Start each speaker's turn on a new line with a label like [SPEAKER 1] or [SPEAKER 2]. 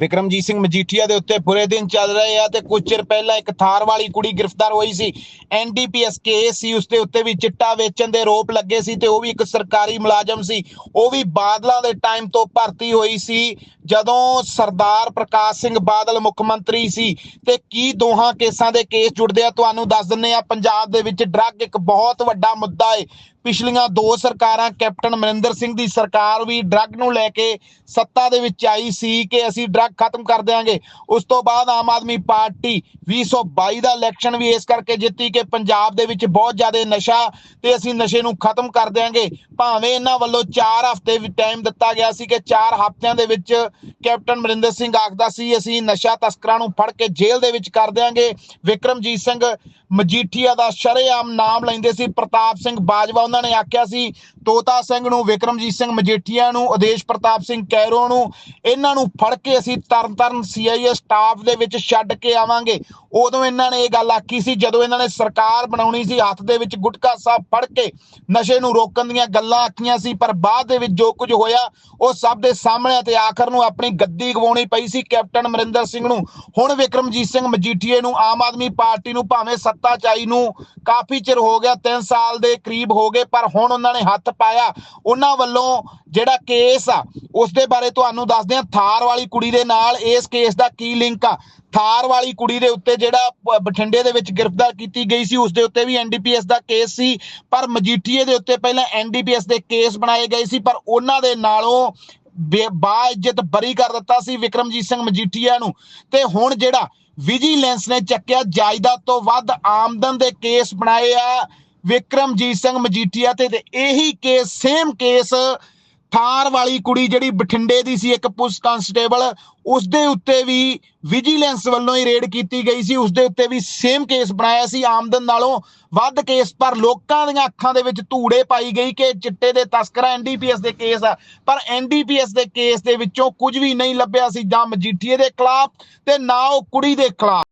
[SPEAKER 1] ਵਿਕਰਮਜੀਤ ਸਿੰਘ ਮਜੀਠੀਆ ਦੇ ਉੱਤੇ ਬੁਰੇ ਦਿਨ ਚੱਲ ਰਹੇ ਆ ਤੇ ਕੁਝ ਚਿਰ ਪਹਿਲਾਂ ਇੱਕ ਥਾਰ ਵਾਲੀ ਕੁੜੀ ਗ੍ਰਿਫਤਾਰ ਹੋਈ ਸੀ। ਐਨਡੀਪੀਐਸ ਕੇਸ ਸੀ ਉਸ ਦੇ ਉੱਤੇ ਵੀ ਚਿੱਟਾ ਵੇਚਣ ਦੇ ਆਰੋਪ ਲੱਗੇ ਸੀ ਤੇ ਉਹ ਵੀ ਇੱਕ ਸਰਕਾਰੀ ਮੁਲਾਜ਼ਮ ਸੀ। ਉਹ ਵੀ ਬਾਦਲਾਂ ਦੇ ਟਾਈਮ ਤੋਂ ਭਰਤੀ ਹੋਈ ਸੀ, ਜਦੋਂ ਸਰਦਾਰ ਪ੍ਰਕਾਸ਼ ਸਿੰਘ ਬਾਦਲ ਮੁੱਖ ਮੰਤਰੀ ਸੀ। ਤੇ ਕੀ ਦੋਹਾਂ ਕੇਸਾਂ ਦੇ ਕੇਸ ਜੁੜਦੇ ਆ, ਤੁਹਾਨੂੰ ਦੱਸ ਦਿੰਨੇ ਆ। ਪੰਜਾਬ ਦੇ ਵਿੱਚ ਡਰੱਗ ਇੱਕ ਬਹੁਤ ਵੱਡਾ ਮੁੱਦਾ ਹੈ ਪਿਛਲੀਆਂ ਦੋ ਸਰਕਾਰਾਂ, ਕੈਪਟਨ ਅਮਰਿੰਦਰ ਸਿੰਘ ਦੀ ਸਰਕਾਰ ਵੀ ਡਰੱਗ ਨੂੰ ਲੈ ਕੇ ਸੱਤਾ ਦੇ ਵਿੱਚ ਆਈ ਸੀ ਕਿ ਅਸੀਂ ਡਰੱਗ ਖਤਮ ਕਰ ਦੇਵਾਂਗੇ ਉਸ ਤੋਂ ਬਾਅਦ ਆਮ ਆਦਮੀ ਪਾਰਟੀ 2022 ਦਾ ਇਲੈਕਸ਼ਨ ਵੀ ਇਸ ਕਰਕੇ ਜਿੱਤੀ ਕਿ ਪੰਜਾਬ ਦੇ ਵਿੱਚ ਬਹੁਤ ਜ਼ਿਆਦਾ ਨਸ਼ਾ ਤੇ ਅਸੀਂ ਨਸ਼ੇ ਨੂੰ ਖਤਮ ਕਰ ਦੇਵਾਂਗੇ ਭਾਵੇਂ ਇਹਨਾਂ ਵੱਲੋਂ 4 ਹਫ਼ਤੇ ਵੀ ਟਾਈਮ ਦਿੱਤਾ ਗਿਆ ਸੀ ਕਿ 4 ਹਫ਼ਤਿਆਂ ਦੇ ਵਿੱਚ ਕੈਪਟਨ ਅਮਰਿੰਦਰ ਸਿੰਘ ਆਖਦਾ ਸੀ, ਅਸੀਂ ਨਸ਼ਾ ਤਸਕਰਾਂ ਨੂੰ ਫੜ ਕੇ ਜੇਲ੍ਹ ਦੇ ਵਿੱਚ ਕਰ ਦੇਵਾਂਗੇ ਵਿਕਰਮਜੀਤ ਸਿੰਘ ਮਜੀਠੀਆ ਦਾ ਸ਼ਰੇਆਮ ਨਾਮ ਲੈਂਦੇ ਸੀ, ਪ੍ਰਤਾਪ ਸਿੰਘ ਬਾਜਵਾ ਉਹਨਾਂ ਨੇ ਆਖਿਆ ਸੀ, ਤੋਤਾ ਸਿੰਘ ਨੂੰ, ਵਿਕਰਮਜੀਤ ਸਿੰਘ ਮਜੀਠੀਆ ਨੂੰ ਆਦੇਸ਼ ਪ੍ਰਤਾਪ ਸਿੰਘ ਕੈਰੋ ਨੂੰ, ਇਹਨਾਂ ਨੂੰ ਫੜ ਕੇ ਅਸੀਂ ਤਰਨਤਾਰਨ ਸੀਆਈਏ ਸਟਾਫ ਦੇ ਵਿੱਚ ਛੱਡ ਕੇ ਆਵਾਂਗੇ। ਉਦੋਂ ਇਹਨਾਂ ਨੇ ਇਹ ਗੱਲ ਆਖੀ ਸੀ, ਜਦੋਂ ਇਹਨਾਂ ਨੇ ਸਰਕਾਰ ਬਣਾਉਣੀ ਸੀ, ਹੱਥ ਦੇ ਵਿੱਚ ਗੁਟਕਾ ਸਾਹਿਬ ਫੜ ਕੇ ਨਸ਼ੇ ਨੂੰ ਰੋਕਣ ਦੀਆਂ ਗੱਲਾਂ ਆਖੀਆਂ ਸੀ, ਪਰ ਬਾਅਦ ਦੇ ਵਿੱਚ ਜੋ ਕੁਝ ਹੋਇਆ, ਉਹ ਸਭ ਦੇ ਸਾਹਮਣੇ ਆ ਤੇ ਆਖਰ ਨੂੰ ਆਪਣੀ ਗੱਦੀ ਗਵਾਉਣੀ ਪਈ ਸੀ, ਕੈਪਟਨ ਅਮਰਿੰਦਰ ਸਿੰਘ ਨੂੰ। ਹੁਣ ਵਿਕਰਮਜੀਤ ਸਿੰਘ ਮਜੀਠੀਏ ਨੂੰ ਆਮ ਆਦਮੀ ਪਾਰਟੀ ਨੂੰ ਭਾਵੇਂ ਸੱਤਾ ਚਾਈ ਨੂੰ ਕਾਫੀ ਚਿਰ ਹੋ ਗਿਆ 3 ਸਾਲ ਦੇ ਕਰੀਬ ਹੋ ਗਏ। ਪਰ ਹੁਣ ਉਹਨਾਂ ਨੇ ਹੱਥ ਪਾਇਆ। ਉਹਨਾਂ ਵੱਲੋਂ ਜਿਹੜਾ ਕੇਸ ਆ ਉਸ ਦੇ ਬਾਰੇ ਤੁਹਾਨੂੰ ਦੱਸਦੇ ਹਾਂ। ਥਾਰ ਵਾਲੀ ਕੁੜੀ ਦੇ ਨਾਲ ਇਸ ਕੇਸ ਦਾ ਕੀ ਲਿੰਕ ਆ? ਥਾਰ ਵਾਲੀ ਕੁੜੀ ਦੇ ਉੱਤੇ ਜਿਹੜਾ ਪ- ਬਠਿੰਡੇ ਦੇ ਵਿੱਚ ਗ੍ਰਿਫਤਾਰ ਕੀਤੀ ਗਈ ਸੀ ਉਸ ਦੇ ਉੱਤੇ ਵੀ ਐਨਡੀਪੀਐਸ ਦਾ ਕੇਸ ਸੀ। ਪਰ ਮਜੀਠੀਏ ਦੇ ਉੱਤੇ ਪਹਿਲਾਂ ਐਨਡੀਪੀਐਸ ਦੇ ਕੇਸ ਬਣਾਏ ਗਏ ਸੀ, ਪਰ ਉਹਨਾਂ ਦੇ ਨਾਲੋਂ ਬਾ ਇੱਜ਼ਤ ਬਰੀ ਕਰ ਦਿੱਤਾ ਸੀ ਵਿਕਰਮਜੀਤ ਸਿੰਘ ਮਜੀਠੀਆ ਨੂੰ। ਤੇ ਹੁਣ ਜਿਹੜਾ ਵਿਜੀਲੈਂਸ ਨੇ ਚੱਕਿਆ, ਜਾਇਦਾਦ ਤੋਂ ਵੱਧ ਆਮਦਨ ਦੇ ਕੇਸ ਬਣਾਏ ਆ। ਵਿਕਰਮਜੀਤ ਸਿੰਘ ਮਜੀਠੀਆ ਤੇ ਤੇ ਇਹੀ ਕੇਸ ਸੇਮ ਕੇਸ ਥਾਰ ਵਾਲੀ ਕੁੜੀ ਜਿਹੜੀ ਬਠਿੰਡੇ ਦੀ ਸੀ, ਇੱਕ ਪੁਲਿਸ ਕਾਂਸਟੇਬਲ ਉਸ ਦੇ ਉੱਤੇ ਵੀ ਵਿਜੀਲੈਂਸ ਵੱਲੋਂ ਹੀ ਰੇਡ ਕੀਤੀ ਗਈ ਸੀ ਉਸ ਦੇ ਉੱਤੇ ਵੀ ਸੇਮ ਕੇਸ ਬਣਾਇਆ ਸੀ, ਆਮਦਨ ਨਾਲੋਂ ਵੱਧ ਕੇਸ ਪਰ ਲੋਕਾਂ ਦੀਆਂ ਅੱਖਾਂ ਦੇ ਵਿੱਚ ਧੂੜੇ ਪਾਈ ਗਈ ਕਿ ਚਿੱਟੇ ਦੇ ਤਸਕਰਾਂ ਐਨਡੀਪੀਐਸ ਦੇ ਕੇਸ ਆ, ਪਰ ਐਨਡੀਪੀਐਸ ਦੇ ਕੇਸ ਦੇ ਵਿੱਚੋਂ ਕੁਝ ਵੀ ਨਹੀਂ ਲੱਭਿਆ ਸੀ, ਜਾਂ ਮਜੀਠੀਏ ਦੇ ਖਿਲਾਫ, ਤੇ ਨਾ ਉਹ ਕੁੜੀ ਦੇ ਖਿਲਾਫ।